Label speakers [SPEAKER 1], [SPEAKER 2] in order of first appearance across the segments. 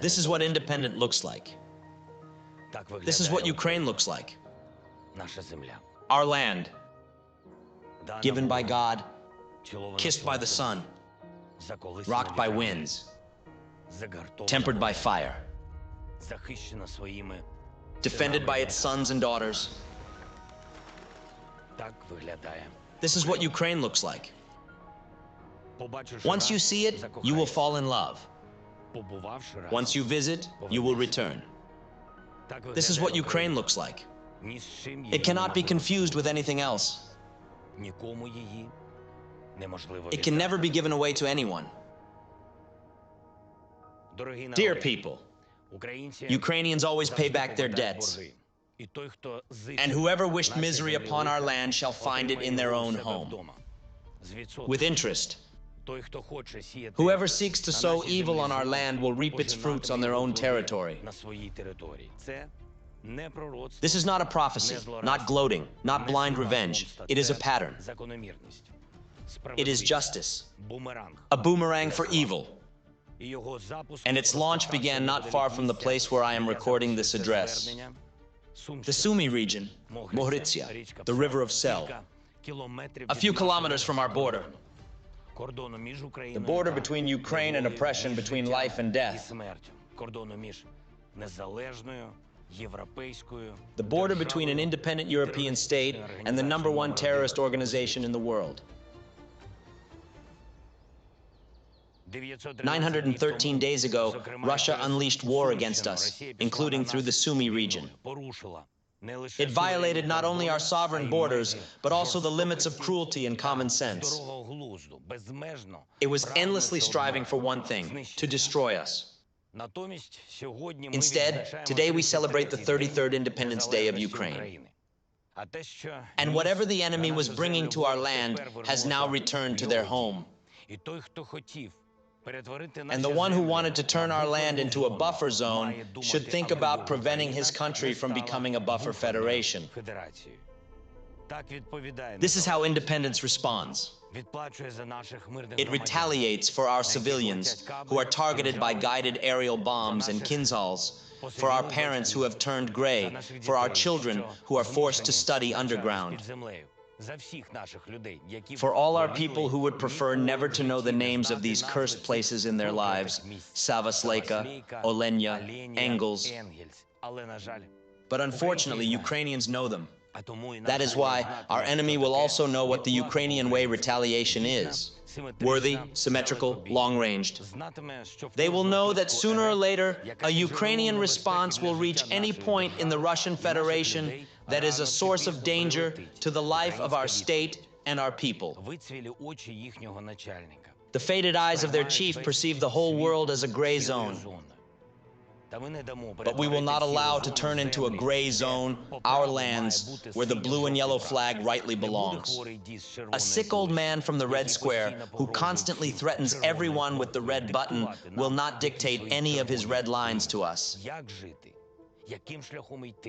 [SPEAKER 1] This is what independent looks like. This is what Ukraine looks like. Our land, given by God, kissed by the sun, rocked by winds, tempered by fire, defended by its sons and daughters, this is what Ukraine looks like. Once you see it, you will fall in love. Once you visit, you will return. This is what Ukraine looks like. It cannot be confused with anything else. It can never be given away to anyone. Dear people, Ukrainians always pay back their debts. And whoever wished misery upon our land shall find it in their own home. With interest. Whoever seeks to sow evil on our land will reap its fruits on their own territory. This is not a prophecy, not gloating, not blind revenge. It is a pattern. It is justice, a boomerang for evil. And its launch began not far from the place where I am recording this address the Sumi region, Mohritsya, the river of Sel, a few kilometers from our border.
[SPEAKER 2] The
[SPEAKER 1] border between Ukraine and oppression, between life and death. The border between an independent European state and the number one terrorist organization in the world. 913 days ago, Russia unleashed war against us, including through the Sumy region. It violated not only our sovereign borders, but also the limits of cruelty and common sense. It was endlessly striving for one thing to destroy us. Instead, today we celebrate the 33rd Independence Day of Ukraine. And whatever the enemy was bringing to our land has now returned to their home. And the one who wanted to turn our land into a buffer zone should think about preventing his country from becoming a buffer federation. This is how independence responds. It retaliates for our civilians who are targeted by guided aerial bombs and kinzals, for our parents who have turned gray, for our children who are forced to study underground. For all our people who would prefer never to know the names of these cursed places in their lives Savasleka, Olenya, Engels. But unfortunately, Ukrainians know them. That is why our enemy will also know what the Ukrainian way retaliation is worthy, symmetrical, long ranged. They will know that sooner or later, a Ukrainian response will reach any point in the Russian Federation that is a source of danger to the life of our state and our people. The faded eyes of their chief perceive the whole world as a gray zone. But we will not allow to turn into a gray zone our lands where the blue and yellow flag rightly belongs. A sick old man from the Red Square who constantly threatens everyone with the red button will not dictate any of his red lines to us.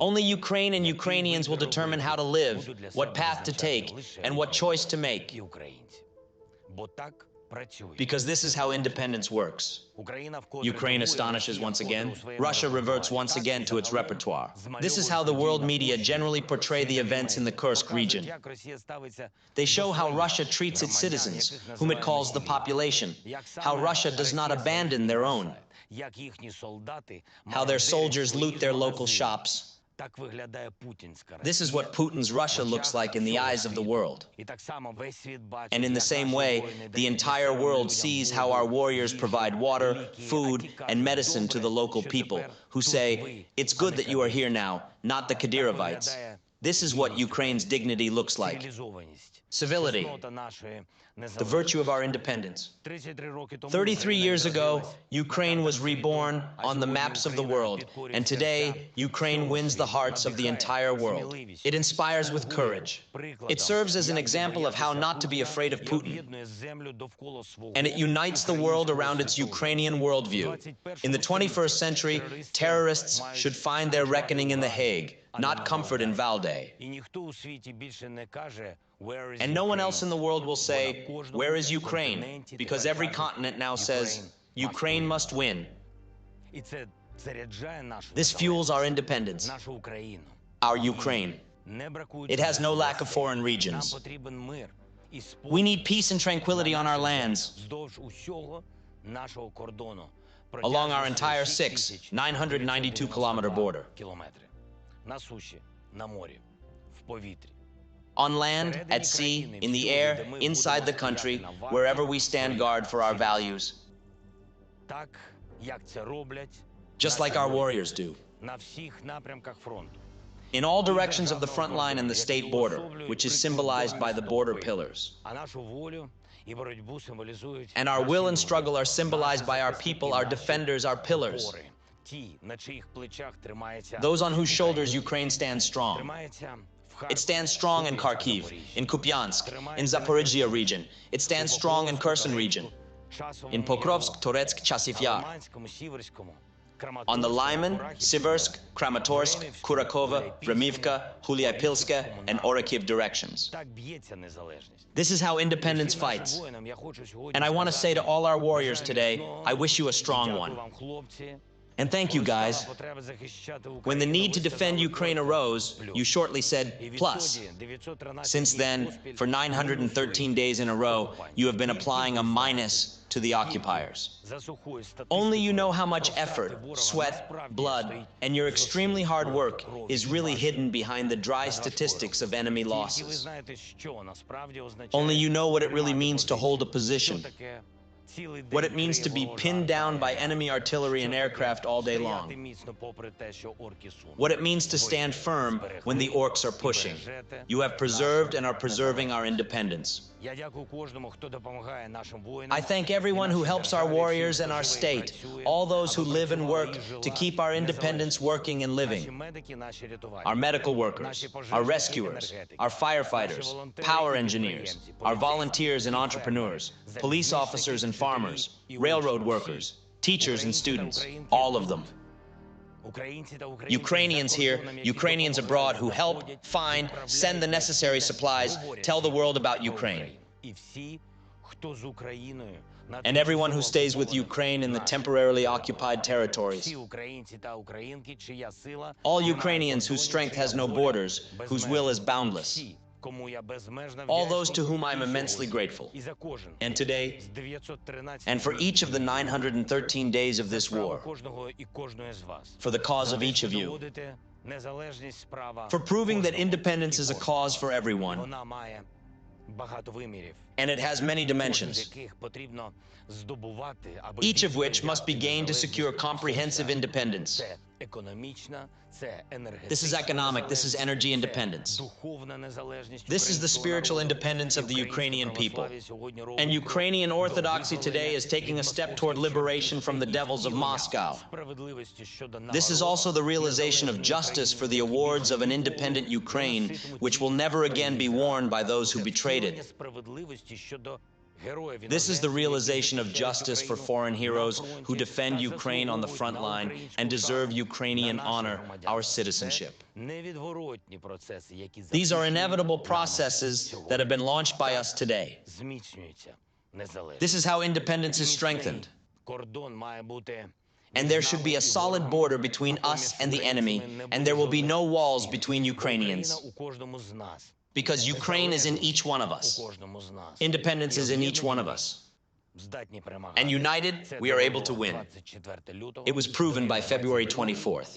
[SPEAKER 1] Only Ukraine and Ukrainians will determine how to live, what path to take, and what choice to make, because this is how independence works. Ukraine astonishes once again. Russia reverts once again to its repertoire. This is how the world media generally portray the events in the Kursk region. They show how Russia treats its citizens, whom it calls the population, how Russia does not abandon their own, how their soldiers loot their local shops. This is what Putin's Russia looks like in the eyes of the world. And in the same way, the entire world sees how our warriors provide water, food, and medicine to the local people, who say, It's good that you are here now, not the Kadyrovites. This is what Ukraine's dignity looks like. Civility, the virtue of our independence.
[SPEAKER 2] 33
[SPEAKER 1] years ago, Ukraine was reborn on the maps of the world, and today, Ukraine wins the hearts of the entire world. It inspires with courage. It serves as an example of how not to be afraid of Putin, and it unites the world around its Ukrainian worldview. In the 21st century, terrorists should find their reckoning in The Hague not comfort in Valde. And no one else in the world will say, Where is Ukraine? Because every continent now says, Ukraine must win. This fuels our independence, our Ukraine. It has no lack of foreign regions. We need peace and tranquility on our lands, along our entire six, 992 kilometer border
[SPEAKER 2] кілометри. На суші, на морі, в повітрі.
[SPEAKER 1] On land, at sea, in the air, inside the country, wherever we stand guard for our values,
[SPEAKER 2] Так, як це роблять
[SPEAKER 1] just like our warriors do.
[SPEAKER 2] на всіх напрямках фронту.
[SPEAKER 1] In all directions of the front line and the state border, which is symbolized by the border pillars.
[SPEAKER 2] А нашу волю і боротьбу символізують
[SPEAKER 1] And our
[SPEAKER 2] наші
[SPEAKER 1] will and
[SPEAKER 2] люди,
[SPEAKER 1] struggle are symbolized by our
[SPEAKER 2] наші
[SPEAKER 1] people,
[SPEAKER 2] захисники,
[SPEAKER 1] our
[SPEAKER 2] наші
[SPEAKER 1] defenders, our pillars. Those on whose shoulders Ukraine stands strong. It stands strong in Kharkiv, in Kupiansk, in Zaporizhia region. It stands strong in Kherson region, in Pokrovsk, Toretsk, Chasiv on the Lyman, Siversk, Kramatorsk, Kurakova, Remivka, Huliaipilska, and Orekhiv directions. This is how independence fights. And I want to say to all our warriors today, I wish you a strong one. And thank you guys. When the need to defend Ukraine arose, you shortly said, plus. Since then, for 913 days in a row, you have been applying a minus to the occupiers. Only you know how much effort, sweat, blood, and your extremely hard work is really hidden behind the dry statistics of enemy losses. Only you know what it really means to hold a position, what it means to be pinned down by enemy artillery and aircraft all day long, what it means to stand firm when the orcs are pushing. You have preserved and are preserving our independence. I thank everyone who helps our warriors and our state, all those who live and work to keep our independence working and living. Our medical workers, our rescuers, our firefighters, power engineers, our volunteers and entrepreneurs, police officers and farmers
[SPEAKER 2] farmers,
[SPEAKER 1] railroad workers, teachers and students, all of them. Ukrainians here, Ukrainians abroad who help, find, send the necessary supplies, tell the world about Ukraine. And everyone who stays with Ukraine in the temporarily occupied territories. All Ukrainians whose strength has no borders, whose will is boundless all those to whom I
[SPEAKER 2] am
[SPEAKER 1] immensely grateful. And today, and for each of the 913 days of this war, for the cause of each of you, for proving that independence is a cause for everyone, and it has many dimensions, each of which must be gained to secure comprehensive independence. This is economic, this is energy independence. This is the spiritual independence of the Ukrainian people. And Ukrainian Orthodoxy today is taking a step toward liberation from the devils of Moscow. This is also the realization of justice for the awards of an independent Ukraine, which will never again be worn by those who betrayed it. This is the realization of justice for foreign heroes who defend Ukraine on the front line and deserve Ukrainian honor, our citizenship. These are inevitable processes that have been launched by us today. This is how independence is strengthened. And there should be a solid border between us and the enemy, and there will be no walls between Ukrainians because Ukraine is in each one of us. Independence is in each one of us. And united, we are able to win. It was proven by February 24th.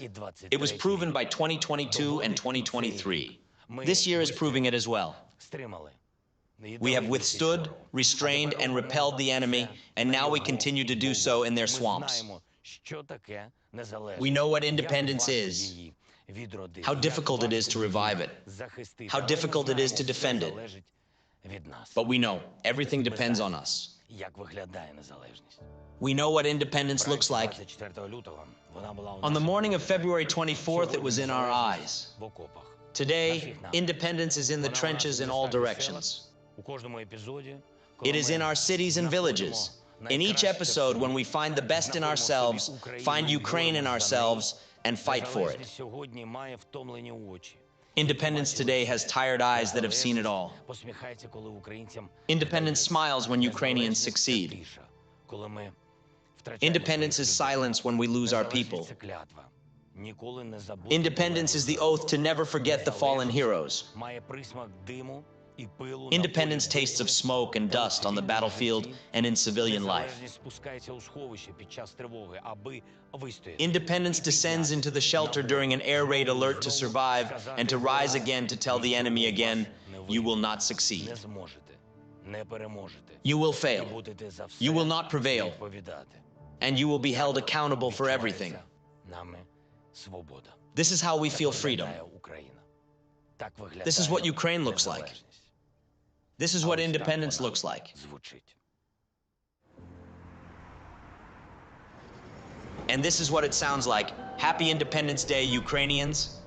[SPEAKER 1] It was proven by 2022 and 2023. This year is proving it as well. We have withstood, restrained, and repelled the enemy, and now we continue to do so in their swamps. We know what independence is how difficult it is to revive it, how difficult it is to defend it. But we know everything depends on us. We know what independence looks like. On the morning of February 24th, it was in our eyes. Today, independence is in the trenches in all directions. It is in our cities and villages. In each episode, when we find the best in ourselves, find Ukraine in ourselves, and fight for it. Independence today has tired eyes that have seen it all. Independence smiles when Ukrainians succeed. Independence is silence when we lose our people. Independence is the oath to never forget the fallen heroes. Independence tastes of smoke and dust on the battlefield and in civilian life. Independence descends into the shelter during an air raid alert to survive and to rise again to tell the enemy again, you will not succeed. You will fail. You will not prevail. And you will be held accountable for everything. This is how we feel freedom. This is what Ukraine looks like. This is what independence looks like. And this is what it sounds like. Happy Independence Day, Ukrainians.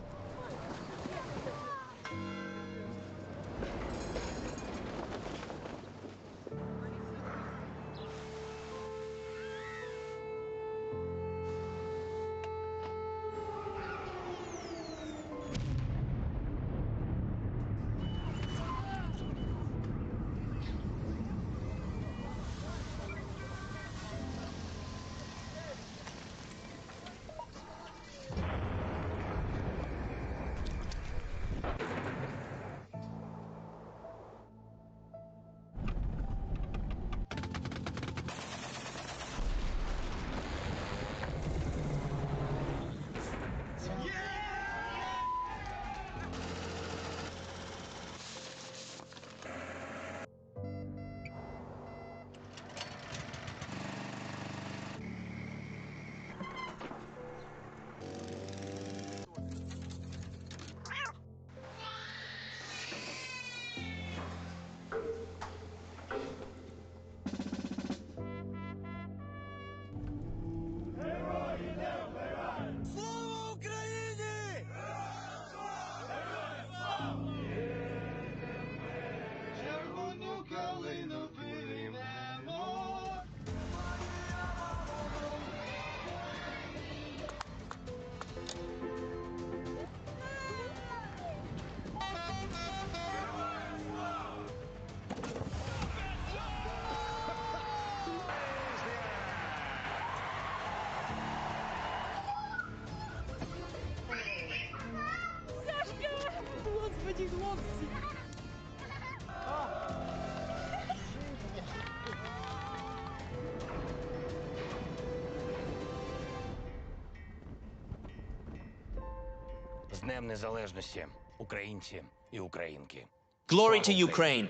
[SPEAKER 3] Господи, хлопці!
[SPEAKER 2] З Днем Незалежності, українці і українки.
[SPEAKER 1] Glory to Ukraine.